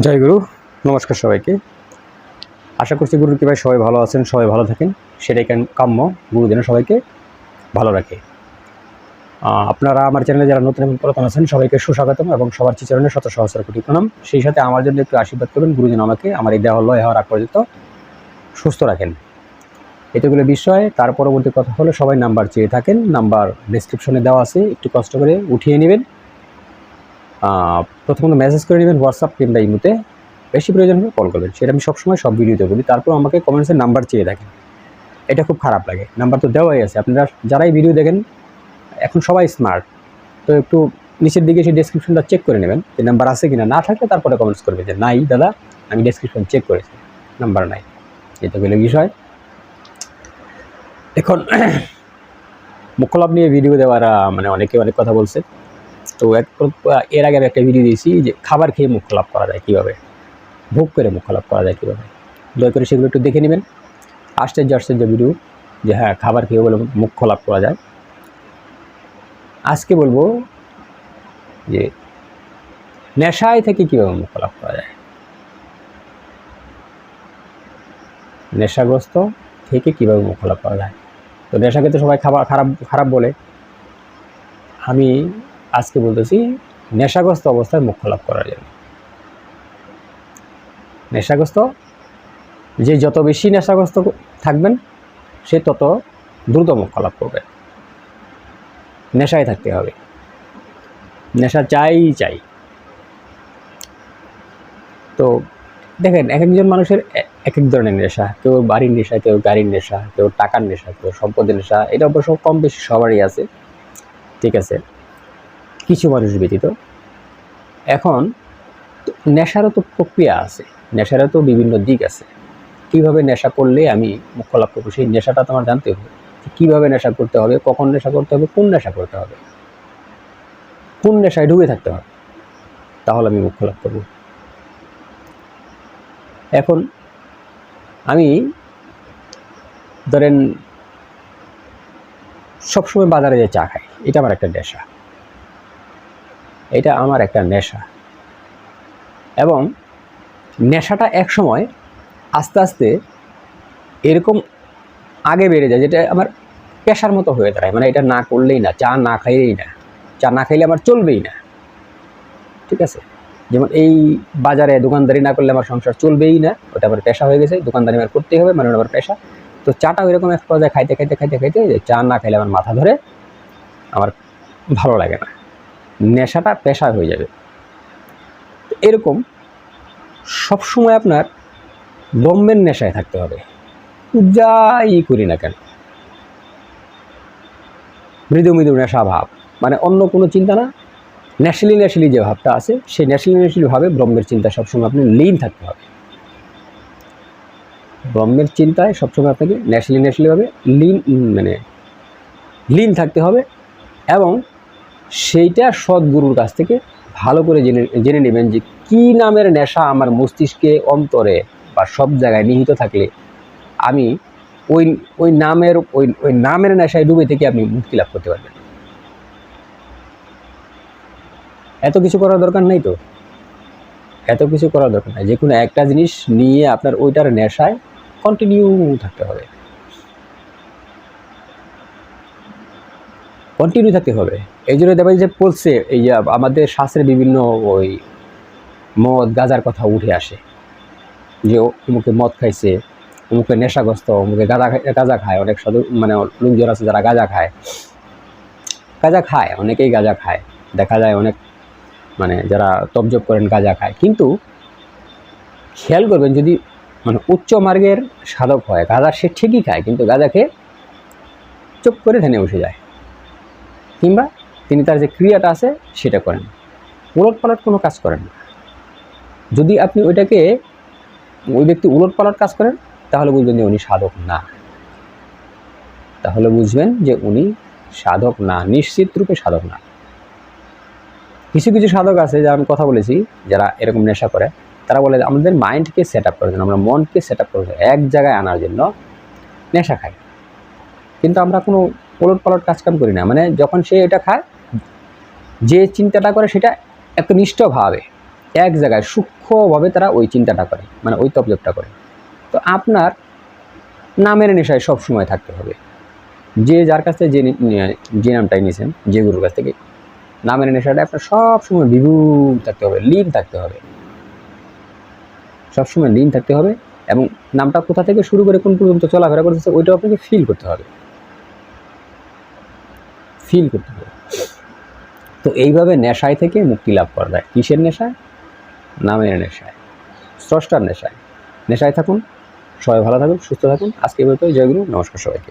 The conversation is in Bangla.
জয় গুরু, নমস্কার সবাইকে। আশা করছি গুরুর কৃপায় সবাই ভালো আছেন, সবাই ভালো থাকেন। সেটাই কাম- কাম্য গুরু যেন সবাইকে ভালো রাখে। আপনারা আমার চ্যানেলে যারা নতুন এবং পুরাতন আছেন, সবাইকে সুস্বাগতম এবং সবার চিচরণে শত সহস্র কোটি প্রণাম। সেই সাথে আমার জন্য একটু আশীর্বাদ করবেন। গুরু যেন আমাকে, আমার এই দেহ লয় হওয়ার আগ পর্যন্ত সুস্থ রাখেন। এতগুলো বিষয়, তার পরবর্তী কথা হলো সবাই নাম্বার চেয়ে থাকেন। নাম্বার ডিসক্রিপশনে দেওয়া আছে, একটু কষ্ট করে উঠিয়ে নেবেন। প্রথমত মেসেজ করে নেবেন হোয়াটসঅ্যাপ কিংবা ইমুতে। বেশি প্রয়োজন হলে কল করবেন। সেটা আমি সবসময় সব ভিডিওতে বলি। তারপর আমাকে কমেন্টসের নাম্বার চেয়ে দেখেন। এটা খুব খারাপ লাগে। নাম্বার তো দেওয়াই আছে। আপনারা যারাই ভিডিও দেখেন, এখন সবাই স্মার্ট তো একটু নিচের দিকে সেই ডেসক্রিপশনটা চেক করে নেবেন যে নাম্বার আছে কিনা। না থাকলে তারপরে কমেন্টস করবে যে, নাই দাদা, আমি ডেসক্রিপশন চেক করেছি। নাম্বার নাই। এটা হলো বিষয়। এখন মুখ্যলাভ নিয়ে ভিডিও দেওয়ার মানে অনেকে অনেক কথা বলছে। তো এক এর আগে আমি একটা ভিডিও দিয়েছি যে খাবার খেয়ে মুখ লাভ করা যায় কীভাবে? ভোগ করে মুখ্য লাভ করা যায় কীভাবে? দয়া করে সেগুলো একটু দেখে নেবেন। আশ্চর্য আশ্চর্য ভিডিও যে হ্যাঁ খাবার খেয়ে বলে মুখ লাভ করা যায়। আজকে বলব যে নেশায় থেকে কীভাবে মুখ্য লাভ করা যায়? নেশাগ্রস্ত থেকে কীভাবে মুখ্য লাভ করা যায়? তো নেশাকে তো সবাই খাবার খারাপ খারাপ বলে। আমি আজকে বলতেছি, নেশাগ্রস্ত অবস্থায় মুখ্য লাভ করার জন্য। নেশাগ্রস্ত, যে যত বেশি নেশাগ্রস্ত থাকবেন, সে তত দ্রুত মুখ্য লাভ করবে। নেশায় থাকতে হবে। নেশা চাই চাই। তো দেখেন এক একজন মানুষের এক এক ধরনের নেশা। কেউ বাড়ির নেশা, কেউ গাড়ির নেশা, কেউ টাকার নেশা, কেউ সম্পদের নেশা এটা অবশ্য কম বেশি সবারই আছে। ঠিক আছে? কিছু মানুষ ব্যতীত। এখন নেশারও তো প্রক্রিয়া আছে নেশারও তো বিভিন্ন দিক আছে। কীভাবে নেশা করলে আমি মুখ্য লাভ করব? সেই নেশাটা তোমার জানতে হবে কীভাবে নেশা করতে হবে, কখন নেশা করতে হবে, কোন নেশা করতে হবে। কোন নেশায় ডুবে থাকতে হবে, তাহলে আমি মুখ্য লাভ করব। এখন আমি ধরেন সবসময় বাজারে যে চা খাই, এটা আমার একটা নেশা। এটা আমার একটা নেশা। এবং নেশাটা এক সময় আস্তে আস্তে এরকম আগে বেড়ে যায়, যেটা আমার পেশার মতো হয়ে দাঁড়ায়। মানে এটা না করলেই না, চা না খাইলেই না। চা না খাইলে আমার চলবেই না। ঠিক আছে? যেমন এই বাজারে দোকানদারি না করলে আমার সংসার চলবেই না, ওটা আমার পেশা হয়ে গেছে, দোকানদারি আমার করতেই হবে মানে আমার পেশা। তো চাটা ওইরকম এক পর্যায়ে খাইতে খাইতে খাইতে খাইতে চা না খাইলে আমার মাথা ধরে, আমার ভালো লাগে না। নেশাটা পেশা হয়ে যাবে। এরকম সবসময় আপনার ব্রহ্মের নেশায় থাকতে হবে। যাই করি না কেন। মৃদু মৃদু নেশা ভাব। মানে অন্য কোনো চিন্তা না। ন্যাশনালি ন্যাশনালি যে ভাবটা আছে, সেই ন্যাশনালি ন্যাশনালি ভাবে ব্রহ্মের চিন্তা সবসময় আপনি লীন থাকতে হবে। ব্রহ্মের চিন্তায় সবসময় আপনাকে ন্যাশনালি ন্যাশনালিভাবে লীন মানে লীন থাকতে হবে এবং সেইটা সদ্গুরুর কাছ থেকে ভালো করে জেনে জেনে নেবেন যে কী নামের নেশা আমার মস্তিষ্কে অন্তরে বা সব জায়গায় নিহিত থাকলে আমি ওই ওই নামের, ওই ওই নামের নেশায় ডুবে থেকে আপনি মুক্তি লাভ করতে পারবেন। এত কিছু করার দরকার নেই তো? এত কিছু করার দরকার নাই। যে কোনো একটা জিনিস নিয়ে আপনার ওইটার নেশায় কন্টিনিউ থাকতে হবে। কন্টিনিউ থাকতে হবে। এই জন্য দেবেন যে বলছে এই যে আমাদের শাস্ত্রে বিভিন্ন ওই মদ, গাজার কথা উঠে আসে। যে অমুকে মদ খাইছে, অমুকে নেশাগ্রস্ত, অমুকে গাঁজা গাঁজা খায়। অনেক সাধু মানে লোকজন আছে যারা গাঁজা খায়। গাঁজা খায়, অনেকেই গাঁজা খায়। দেখা যায় অনেক মানে যারা তবজব করেন গাঁজা খায়। কিন্তু খেয়াল করবেন যদি মানে উচ্চ মার্গের সাধক হয়, গাঁজা সে ঠিকই খায়, কিন্তু গাঁজা খেয়ে চুপ করে ধ্যানে বসে যায়। কিংবা তিনি তার যে ক্রিয়াটা আছে সেটা করেন। উলট পালট কোনো কাজ করেন না। যদি আপনি ওইটাকে ওই ব্যক্তি উলট পালট কাজ করেন, তাহলে বুঝবেন যে উনি সাধক না। তাহলে বুঝবেন যে উনি সাধক না, নিশ্চিত রূপে সাধক না। কিছু কিছু সাধক আছে যারা আমি কথা বলেছি, যারা এরকম নেশা করে। তারা বলে আমাদের মাইন্ডকে সেট আপ করার জন্য, আমরা মনকে সেট আপ করার জন্য এক জায়গায় আনার জন্য নেশা খাই। কিন্তু আমরা কোনো ওলট পালট কাজকাম করি না। মানে যখন সে এটা খায়, যে চিন্তাটা করে সেটা একটু নিষ্ঠভাবে, এক জায়গায় সূক্ষ্মভাবে তারা ওই চিন্তাটা করে মানে ওই তপজপটা করে। তো আপনার নামের নেশায় সব সময় থাকতে হবে। যে যার কাছ থেকে যে নামটাই নিয়েছেন, যে গুরুর কাছ থেকে, নামের নেশাটা আপনার সব সময় বিভুল থাকতে হবে, লীন থাকতে হবে। সবসময় লীন থাকতে হবে এবং নামটা কোথা থেকে শুরু করে কোন পর্যন্ত চলাফেরা করতেছে, ওইটাও আপনাকে ফিল করতে হবে। ফিল করতে হবে। তো এইভাবে নেশায় থেকে মুক্তি লাভ করা যায়। কিসের নেশায়? নামের নেশায়। স্রষ্টার নেশায়। নেশায় থাকুন, সবাই ভালো থাকুন, সুস্থ থাকুন। আজকে পর্যন্ত জয়গুরু, নমস্কার সবাইকে।